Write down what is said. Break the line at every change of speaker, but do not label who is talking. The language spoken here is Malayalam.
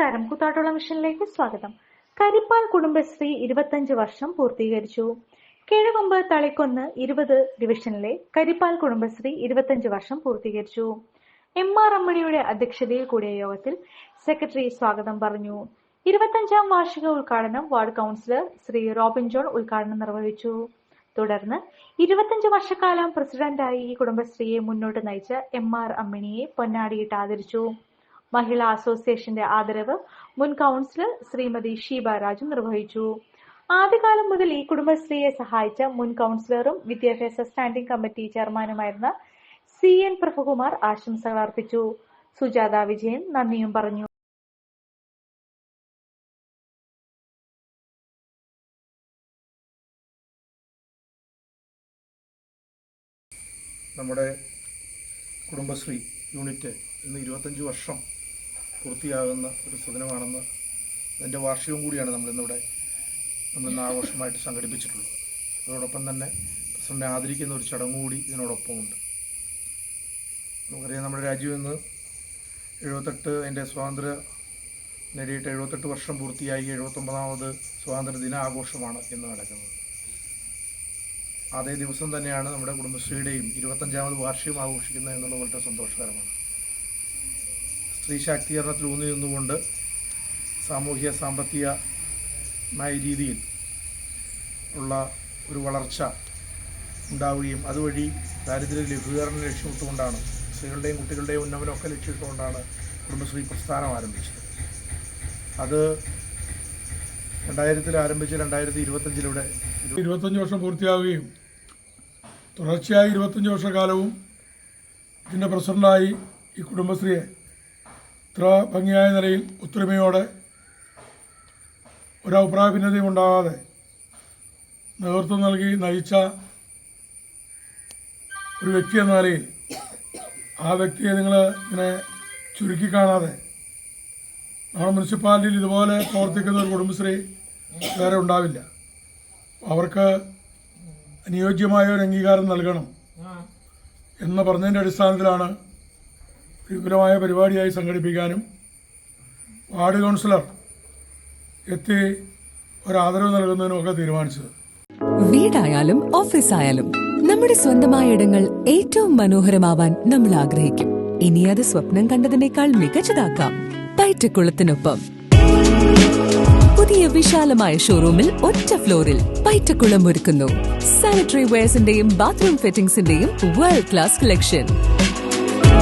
നമസ്കാരം. കൂത്താട്ടുള്ള മിഷനിലേക്ക് സ്വാഗതം. കരിപ്പാൽ കുടുംബശ്രീ ഇരുപത്തഞ്ച് വർഷം പൂർത്തീകരിച്ചു. കിഴകൊമ്പ് തളിക്കൊന്ന് ഇരുപത് ഡിവിഷനിലെ കരിപ്പാൽ കുടുംബശ്രീ ഇരുപത്തഞ്ച് വർഷം പൂർത്തീകരിച്ചു. എം ആർ അമ്മണിയുടെ അധ്യക്ഷതയിൽ കൂടിയ യോഗത്തിൽ സെക്രട്ടറി സ്വാഗതം പറഞ്ഞു. ഇരുപത്തഞ്ചാം വാർഷിക ഉദ്ഘാടനം വാർഡ് കൗൺസിലർ ശ്രീ റോബിൻ ജോൺ ഉദ്ഘാടനം നിർവഹിച്ചു. തുടർന്ന് ഇരുപത്തഞ്ച് വർഷക്കാലം പ്രസിഡന്റായി ഈ കുടുംബശ്രീയെ മുന്നോട്ട് നയിച്ച എം ആർ അമ്മിണിയെ പൊന്നാടിയിട്ട് ആദരിച്ചു. മഹിളാ അസോസിയേഷന്റെ ആദരവ് മുൻ കൗൺസിലർ ശ്രീമതി ഷീബ രാജു നിർവഹിച്ചു. ആദ്യകാലം മുതൽ ഈ കുടുംബശ്രീയെ സഹായിച്ച മുൻ കൗൺസിലറും വിദ്യാഭ്യാസ സ്റ്റാൻഡിംഗ് കമ്മിറ്റി ചെയർമാനുമായിരുന്ന സി എൻ പ്രഭുകുമാർ ആശംസകൾ അർപ്പിച്ചു. സുജാത വിജയൻ നന്ദിയും പറഞ്ഞു.
നമ്മുടെ കുടുംബശ്രീ യൂണിറ്റ് ഇന്ന് ഇരുപത്തഞ്ച് വർഷം പൂർത്തിയാകുന്ന ഒരു സുദിനമാണെന്ന് അതിന്റെ വാർഷികവും കൂടിയാണ് നമ്മളിന്നിവിടെ നമ്മളിന്ന് ആഘോഷമായിട്ട് സംഘടിപ്പിച്ചിട്ടുള്ളത്. അതോടൊപ്പം തന്നെ പ്രസിഡന്റിനെ ആദരിക്കുന്ന ഒരു ചടങ്ങ് കൂടി ഇതിനോടൊപ്പമുണ്ട്. നമുക്കറിയാം നമ്മുടെ രാജ്യം ഇന്ന് എഴുപത്തെട്ട് അതിന്റെ സ്വാതന്ത്ര്യ നേടിയിട്ട് എഴുപത്തെട്ട് വർഷം പൂർത്തിയായി. എഴുപത്തൊമ്പതാമത് സ്വാതന്ത്ര്യ ദിനാഘോഷമാണ് ഇന്ന് നടക്കുന്നത്. അതേ ദിവസം തന്നെയാണ് നമ്മുടെ കുടുംബശ്രീയുടെയും ഇരുപത്തഞ്ചാമത് വാർഷികം ആഘോഷിക്കുന്നത് എന്നുള്ളത് വളരെ സന്തോഷകരമാണ്. സ്ത്രീ ശാക്തീകരണത്തിൽ ഊന്നി നിന്നുകൊണ്ട് സാമൂഹ്യ സാമ്പത്തികമായ രീതിയിൽ ഉള്ള ഒരു വളർച്ച ഉണ്ടാവുകയും അതുവഴി ദാരിദ്ര്യ ലഘൂകരണം ലക്ഷ്യമിട്ടുകൊണ്ടാണ് സ്ത്രീകളുടെയും കുട്ടികളുടെയും ഉന്നമനമൊക്കെ ലക്ഷ്യമിട്ടുകൊണ്ടാണ് കുടുംബശ്രീ പ്രസ്ഥാനം ആരംഭിച്ചത്. അത് രണ്ടായിരത്തിൽ ആരംഭിച്ച് രണ്ടായിരത്തി ഇരുപത്തഞ്ചിലൂടെ
ഇരുപത്തഞ്ച് വർഷം പൂർത്തിയാവുകയും തുടർച്ചയായി ഇരുപത്തഞ്ച് വർഷക്കാലവും ഇതിന്റെ പ്രസിഡന്റായി ഈ കുടുംബശ്രീയെ ഇത്ര ഭംഗിയായ നിലയിൽ ഒത്തൊരുമയോടെ ഒരഭിപ്രായ ഭിന്നതയും ഉണ്ടാകാതെ നേതൃത്വം നൽകി നയിച്ച ഒരു വ്യക്തി എന്ന നിലയിൽ ആ വ്യക്തിയെ നിങ്ങൾ ഇങ്ങനെ ചുരുക്കി കാണാതെ നമ്മുടെ മുനിസിപ്പാലിറ്റിയിൽ ഇതുപോലെ പ്രവർത്തിക്കുന്ന ഒരു കുടുംബശ്രീ വേറെ ഉണ്ടാവില്ല. അവർക്ക് അനുയോജ്യമായ ഒരു അംഗീകാരം നൽകണം എന്ന് പറഞ്ഞതിന്റെ അടിസ്ഥാനത്തിലാണ് വിപുലമായ പരിപാടിയായി സംഘടിപ്പിക്കാനും വാർഡ് കൗൺസിലർ എത്തി ഒരാദരവ് ആദരവ് നൽകുന്നതിനും ഒക്കെ തീരുമാനിച്ചത്.
വീടായാലും ഓഫീസായാലും നമ്മുടെ സ്വന്തമായ ഇടങ്ങൾ ഏറ്റവും മനോഹരമാവാൻ നമ്മൾ ആഗ്രഹിക്കും. ഇനി അത് സ്വപ്നം കണ്ടതിനേക്കാൾ മികച്ചതാക്കാം. പയറ്റക്കുളത്തിനൊപ്പം പുതിയ വിശാലമായ ഷോറൂമിൽ ഒറ്റ ഫ്ലോറിൽ പയറ്റക്കുളം ഒരുക്കുന്നു. സാനിറ്ററി വെയർസിന്റെയും ബാത്റൂം ഫിറ്റിംഗ്സിന്റെയും വേൾഡ് ക്ലാസ് കളക്ഷൻ